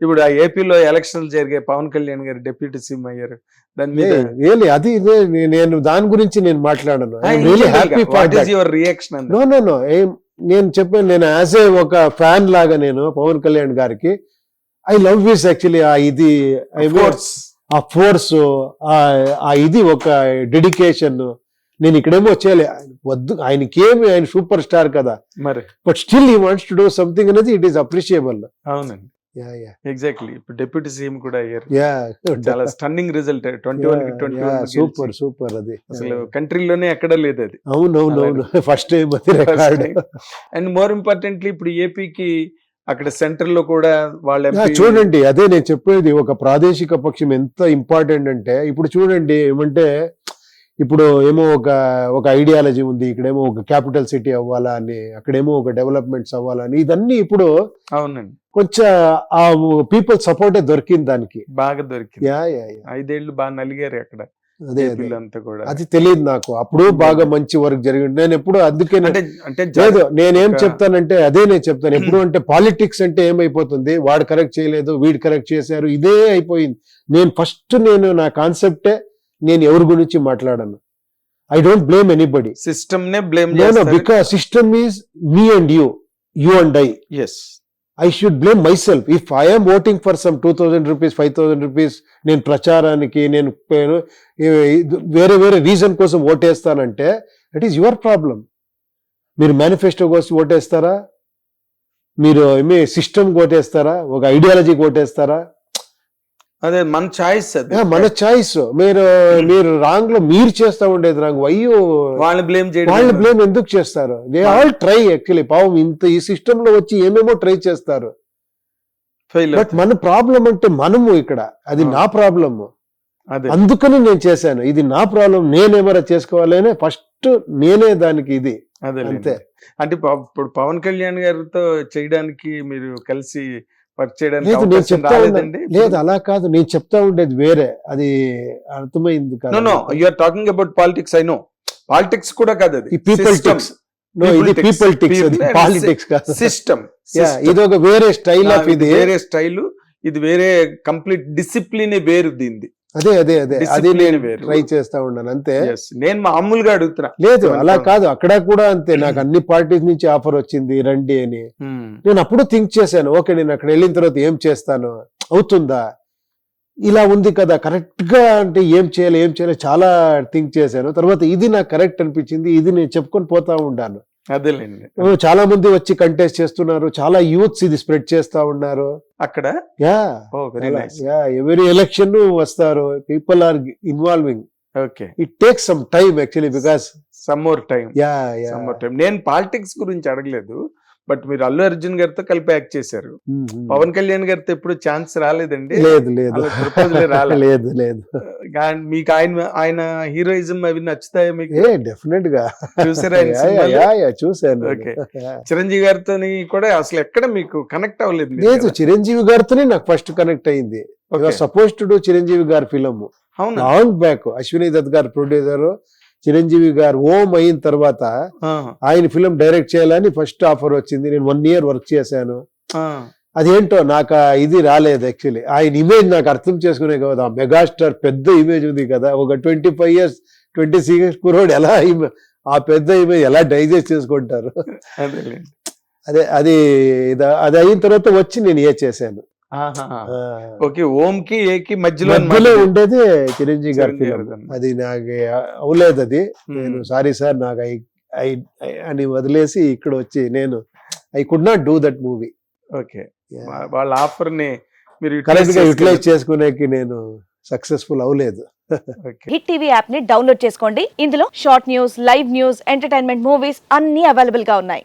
ఇప్పుడు ఆ ఏపీలో ఎలక్షన్లు జరిగే పవన్ కళ్యాణ్ గారు డిప్యూటీ సీఎం అయ్యారు. దాని మీద అది నేను దాని గురించి నేను మాట్లాడను. రియాక్షన్ నో నో నో నేను చెప్పాను నేను యాజ్ ఏ ఒక ఫ్యాన్ లాగా నేను పవన్ కళ్యాణ్ గారికి ఐ లవ్ దిస్ యాక్చువల్లీ ఆ ఇది I mean, ఆ ఫోర్స్ ఆ ఇది ఒక డెడికేషన్ నేను ఇక్కడేమో చేయలే. వద్దు ఆయనకేమి ఆయన సూపర్ స్టార్ కదా. మరి. But still he wants to do something అనేది ఇట్ ఈస్ అప్రిషియబుల్ అవునండి. ఎగ్జాక్ట్లీ ఇప్పుడు డిప్యూటీ సీఎం కూడా అయ్యారు. యా చాలా stunning result twenty one twenty super super అది. అసలు కంట్రీలోనే ఎక్కడ లేదు అది. అవును అవును అవును first time and more importantly ఇప్పుడు ఏపీకి అక్కడ సెంటర్లో కూడా వాళ్ళ చూడండి అదే నేను చెప్పేది. ఒక ప్రాదేశిక పక్షం ఎంత ఇంపార్టెంట్ అంటే ఇప్పుడు చూడండి ఏమంటే ఇప్పుడు ఏమో ఒక ఒక ఐడియాలజీ ఉంది ఇక్కడేమో ఒక క్యాపిటల్ సిటీ అవ్వాలా అని అక్కడేమో ఒక డెవలప్మెంట్స్ అవ్వాలని ఇదన్నీ ఇప్పుడు అవునండి. కొంచెం ఆ పీపుల్ సపోర్టే దొరికింది దానికి. బాగా దొరికింది. ఐదేళ్ళు బాగా నలిగారు అక్కడ. అదే కూడా. అది తెలియదు నాకు. అప్పుడు బాగా మంచి వర్క్ జరిగింది. నేను ఎప్పుడు అందుకే లేదు నేనేం చెప్తానంటే అదే నేను చెప్తాను. ఎప్పుడు అంటే పాలిటిక్స్ అంటే ఏమైపోతుంది? వాడు కరెక్ట్ చేయలేదు వీడు కరెక్ట్ చేశారు ఇదే అయిపోయింది. నేను ఫస్ట్ నేను నా కాన్సెప్టే నేను ఎవరి గురించి మాట్లాడను. I don't blame anybody system నే blame because system is me and you you and I as I should blame myself if I'm voting for some two thousand rupees five thousand rupees నేను ప్రచారానికి నేను వేరే వేరే reason కోసం ఓటేస్తానంటే that is your problem మీరు manifesto కోసం ఓటేస్తారా? మీరు ఏమి సిస్టమ్ ఓటేస్తారా? ఒక ఐడియాలజీకి ఓటేస్తారా? అదే మన చాయిస్ మన చాయిస్ మీరు మీరు రాంగ్లో మీరు చేస్తా ఉండేది రాంగ్ అయ్యో వాళ్ళని బ్లేమ్ చేయడం వాళ్ళు బ్లేమ్ ఎందుకు చేస్తారు? దే ఆల్ ట్రై యాక్చువల్లీ పాపం ఇంత ఈ సిస్టమ్లో వచ్చి ఏమేమో ట్రై చేస్తారు. బట్ మన ప్రాబ్లం అంటే మనము ఇక్కడ. అది. నా ప్రాబ్లమ్ అదే. అందుకని నేను చేశాను. ఇది నా ప్రాబ్లం నేనేమరా చేసుకోవాలనే ఫస్ట్ నేనే దానికి ఇది. అదే అంతే. అంటే ఇప్పుడు పవన్ కళ్యాణ్ గారితో చేయడానికి మీరు కలిసి వర్క్ చేయడానికి లేదు నేను చెప్తా అలా కాదు. నేను చెప్తా ఉండేది వేరే. అది అర్థమైంది నో నో కాదు you are talking about politics I know politics కూడా కాదు అది. పీపుల్ టిక్స్ People ఇది. పీపుల్ టిక్స్ అది. పాలిటిక్స్ కాదు. సిస్టమ్ ఇది ఒక వేరే స్టైల్ ఆఫ్ ఇది వేరే స్టైల్ ఇది వేరే కంప్లీట్ డిసిప్లిన్ వేరు దీనిది అదే అదే అదే. అది నేను. ట్రై చేస్తా ఉన్నాను అంతే. నేను మామూలుగా అడుగుతున్నా. లేదు అలా. కాదు. అక్కడ కూడా అంతే. నాకు అన్ని పార్టీస్ నుంచి ఆఫర్ వచ్చింది రండి అని. Hmm. నేను అప్పుడు థింక్ చేశాను. ఓకే నేను అక్కడ వెళ్ళిన తర్వాత ఏం చేస్తాను? అవుతుందా? ఇలా ఉంది కదా. కరెక్ట్గా అంటే ఏం చేయాలి ఏం చేయాలి చాలా థింక్ చేశాను. తర్వాత ఇది నాకు కరెక్ట్ అనిపించింది ఇది నేను చెప్పుకొని పోతా ఉంటాను అదేలేండి ఓ, చాలా మంది వచ్చి కంటెస్ట్ చేస్తున్నారు. చాలా యూత్స్ ఇది స్ప్రెడ్ చేస్తా ఉన్నారు. అక్కడ? యా. యా ఎవరి ఎలక్షన్ వస్తారు. People are involving okay. It takes some time actually because some more time yeah yeah. Some more time నేను పాలిటిక్స్ గురించి అడగలేదు. బట్ మీరు అల్లు అర్జున్ గారితో కలిపి యాక్ట్ చేశారు. పవన్ కళ్యాణ్ గారితో ఎప్పుడు ఛాన్స్ రాలేదండి. లేదు లేదు. లేదు లేదు. మీకు ఆయన ఆయన హీరోయిజం అవి నచ్చుతాయా మీకు? డెఫినెట్గా చూసారా. యా. చిరంజీవి గారితో కూడా అసలు ఎక్కడ మీకు కనెక్ట్ అవ్వలేదు లేదు? చిరంజీవి గారితోనే నాకు ఫస్ట్ కనెక్ట్ అయింది. సపోజ్ టు చిరంజీవి గారి ఫిలం అవునా? లాంగ్ బ్యాక్ అశ్విని దత్ గారు ప్రొడ్యూసర్ చిరంజీవి గారు ఓం అయిన తర్వాత ఆయన ఫిలం డైరెక్ట్ చేయాలని ఫస్ట్ ఆఫర్ వచ్చింది. నేను వన్ ఇయర్ వర్క్ చేశాను. అదేంటో నాకు ఇది రాలేదు యాక్చువల్లీ. ఆయన ఇమేజ్ నాకు అర్థం చేసుకునే కదా. ఆ మెగాస్టార్ పెద్ద ఇమేజ్ ఉంది కదా. ఒక twenty five years twenty six కురోడ్ ఎలా ఆ పెద్ద ఇమేజ్ ఎలా డైజెస్ట్ చేసుకుంటారు? అదే అది అది అయిన తర్వాత వచ్చి నేను ఏ చేశాను. ఓకే ఓం కి ఏ కి మధ్యలో మధ్యలో. ఉండేది చిరంజీవి గారి ఫిలం. అది నాకు అవలేదు అది. నేను సారీ సార్ నాకు ఐ ఐ అని వదిలేసి ఇక్కడ వచ్చి నేను I could not do that movie okay. వాళ్ళ ఆఫర్ని మీరు కరెక్ట్గా యూటిలైజ్ చేసుకునేకి నేను సక్సెస్ఫుల్ అవ్వలేదు. హిట్ టీవీ యాప్ని డౌన్లోడ్ చేసుకోండి. ఇందులో short news live news entertainment movies అన్ని అవైలబుల్గా ఉన్నాయి.